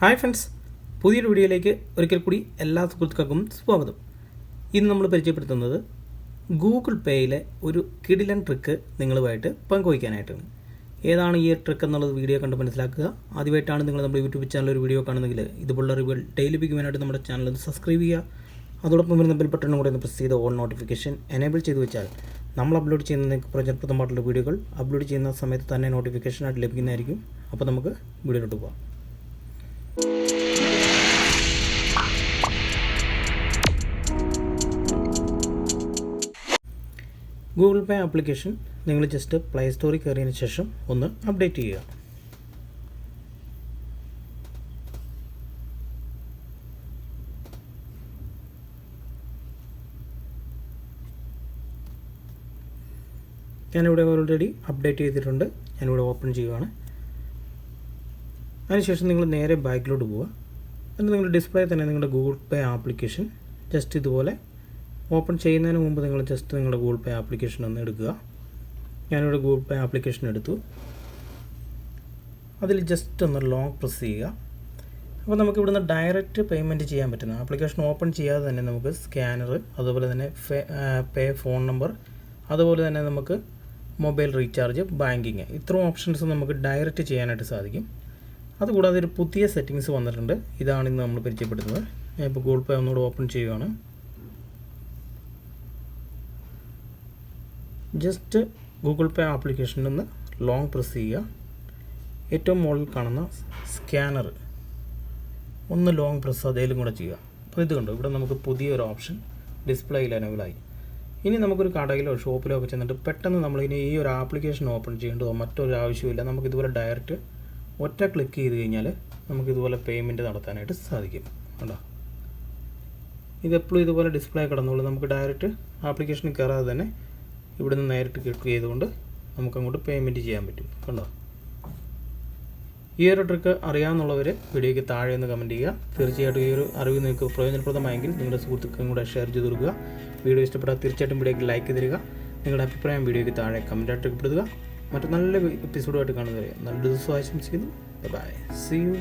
Hi friends. പുതിയൊരു വീഡിയോയിലേക്ക് ഒരിക്കൽ കൂടി എല്ലാ സുഹൃത്തുക്കൾക്കും സ്വാഗതം. ഇന്ന് നമ്മൾ പരിചയപ്പെടുത്തുന്നത് ഗൂഗിൾ പേയിലെ ഒരു കിടിലൻ ട്രിക്ക് നിങ്ങളുമായിട്ട് പങ്കുവയ്ക്കാനായിട്ടാണ്. ഏതാണ് ഈ ട്രിക്ക് എന്നുള്ളത് വീഡിയോ കണ്ട് മനസ്സിലാക്കുക. ആദ്യമായിട്ടാണ് നിങ്ങൾ നമ്മുടെ യൂട്യൂബ് ചാനൽ ഒരു വീഡിയോ കാണുന്നെങ്കിൽ ഇതുപോലുള്ള അറിവുകൾ ഡെയിലി ലഭിക്കുവാനായിട്ട് നമ്മുടെ ചാനൽ ഒന്ന് സബ്സ്ക്രൈബ് ചെയ്യുക. അതോടൊപ്പം വരുന്ന ബെൽ ബട്ടണും കൂടെ ഒന്ന് പ്രസ് ചെയ്ത് ഓൺ നോട്ടിഫിക്കേഷൻ എനേബിൾ ചെയ്ത് വെച്ചാൽ നമ്മൾ അപ്ലോഡ് ചെയ്യുന്ന നിങ്ങൾക്ക് പ്രചോദനപ്രദമായിട്ടുള്ള വീഡിയോകൾ അപ്ലോഡ് ചെയ്യുന്ന സമയത്ത് തന്നെ നോട്ടിഫിക്കേഷനായിട്ട് ലഭിക്കുന്നതായിരിക്കും. അപ്പോൾ നമുക്ക് വീഡിയോയിലോട്ട് പോകാം ഗൂഗിൾ പേ ആപ്ലിക്കേഷൻ നിങ്ങൾ ജസ്റ്റ് പ്ലേ സ്റ്റോറിൽ കയറിയതിന് ശേഷം ഒന്ന് അപ്ഡേറ്റ് ചെയ്യുക. ഞാനിവിടെ ഓൾറെഡി അപ്ഡേറ്റ് ചെയ്തിട്ടുണ്ട്. ഞാനിവിടെ ഓപ്പൺ ചെയ്യുകയാണ്. അതിനുശേഷം നിങ്ങൾ നേരെ ബാക്കിലോട്ട് പോവുക. എന്നിട്ട് നിങ്ങൾ ഡിസ്പ്ലേ തന്നെ നിങ്ങളുടെ ഗൂഗിൾ പേ ആപ്ലിക്കേഷൻ ജസ്റ്റ് ഇതുപോലെ ഓപ്പൺ ചെയ്യുന്നതിന് മുമ്പ് നിങ്ങൾ ജസ്റ്റ് നിങ്ങളുടെ ഗൂഗിൾ പേ ആപ്ലിക്കേഷൻ ഒന്ന് എടുക്കുക. ഞാനിവിടെ ഗൂഗിൾ പേ ആപ്ലിക്കേഷൻ എടുത്തു. അതിൽ ജസ്റ്റ് ഒന്ന് ലോങ് പ്രസ് ചെയ്യുക. അപ്പോൾ നമുക്ക് ഇവിടുന്ന് ഡയറക്റ്റ് പേയ്മെന്റ് ചെയ്യാൻ പറ്റുന്ന ആപ്ലിക്കേഷൻ ഓപ്പൺ ചെയ്യാതെ തന്നെ നമുക്ക് സ്കാനർ അതുപോലെ തന്നെ പേ ഫോൺ നമ്പർ അതുപോലെ തന്നെ നമുക്ക് മൊബൈൽ റീചാർജ് ബാങ്കിങ് ഇത്രയും ഓപ്ഷൻസ് നമുക്ക് ഡയറക്റ്റ് ചെയ്യാനായിട്ട് സാധിക്കും. അതുകൂടാതെ ഒരു പുതിയ സെറ്റിങ്സ് വന്നിട്ടുണ്ട്. ഇതാണ് ഇന്ന് നമ്മൾ പരിചയപ്പെടുത്തുന്നത്. ഞാൻ ഇപ്പോൾ ഗൂഗിൾ പേ ഒന്നുകൂടെ ഓപ്പൺ ചെയ്യുകയാണ് ജസ്റ്റ് ഗൂഗിൾ പേ ആപ്ലിക്കേഷനിൽ നിന്ന് ലോങ് പ്രസ് ചെയ്യുക. ഏറ്റവും മുകളിൽ കാണുന്ന സ്കാനർ ഒന്ന് ലോങ് പ്രസ് അതേലും കൂടെ ചെയ്യുക. അപ്പോൾ ഇത് കണ്ടു? ഇവിടെ നമുക്ക് പുതിയൊരു ഓപ്ഷൻ ഡിസ്പ്ലേയിൽ അനവലായി ഇനി നമുക്കൊരു കടയിലോ ഷോപ്പിലോ ഒക്കെ ചെന്നിട്ട് പെട്ടെന്ന് നമ്മളിനി ഈ ഒരു ആപ്ലിക്കേഷൻ ഓപ്പൺ ചെയ്യേണ്ടതോ മറ്റൊരു ആവശ്യമില്ല നമുക്ക് ഇതുപോലെ ഡയറക്റ്റ് ഒറ്റ ക്ലിക്ക് ചെയ്ത് കഴിഞ്ഞാൽ നമുക്ക് ഇതുപോലെ പേയ്മെന്റ് നടത്താനായിട്ട് സാധിക്കും. കേട്ടോ ഇതെപ്പോഴും ഇതുപോലെ ഡിസ്പ്ലേ കിടന്നുള്ളൂ നമുക്ക് ഡയറക്റ്റ് ആപ്ലിക്കേഷനിൽ കയറാതെ തന്നെ ഇവിടുന്ന് നേരിട്ട് ക്ലിക്ക് ചെയ്തുകൊണ്ട് നമുക്കങ്ങോട്ട് പേയ്മെന്റ് ചെയ്യാൻ പറ്റും. കണ്ടോ? ഈ ഒരു ട്രിക്ക് അറിയാമെന്നുള്ളവർ വീഡിയോയ്ക്ക് താഴെ ഒന്ന് കമന്റ് ചെയ്യുക. തീർച്ചയായിട്ടും ഈ ഒരു അറിവ് നിങ്ങൾക്ക് പ്രയോജനപ്രദമായെങ്കിൽ നിങ്ങളുടെ സുഹൃത്തുക്കളും കൂടെ ഷെയർ ചെയ്ത് കൊടുക്കുക. വീഡിയോ ഇഷ്ടപ്പെട്ടാൽ തീർച്ചയായിട്ടും വീഡിയോയ്ക്ക് ലൈക്ക് തരിക നിങ്ങളുടെ അഭിപ്രായം വീഡിയോയ്ക്ക് താഴെ കമന്റായിട്ട് രേഖപ്പെടുത്തുക. മറ്റു നല്ല എപ്പിസോഡുമായിട്ട് കാണുന്നവരെ നല്ല ദിവസം ആശംസിക്കുന്നു. By C U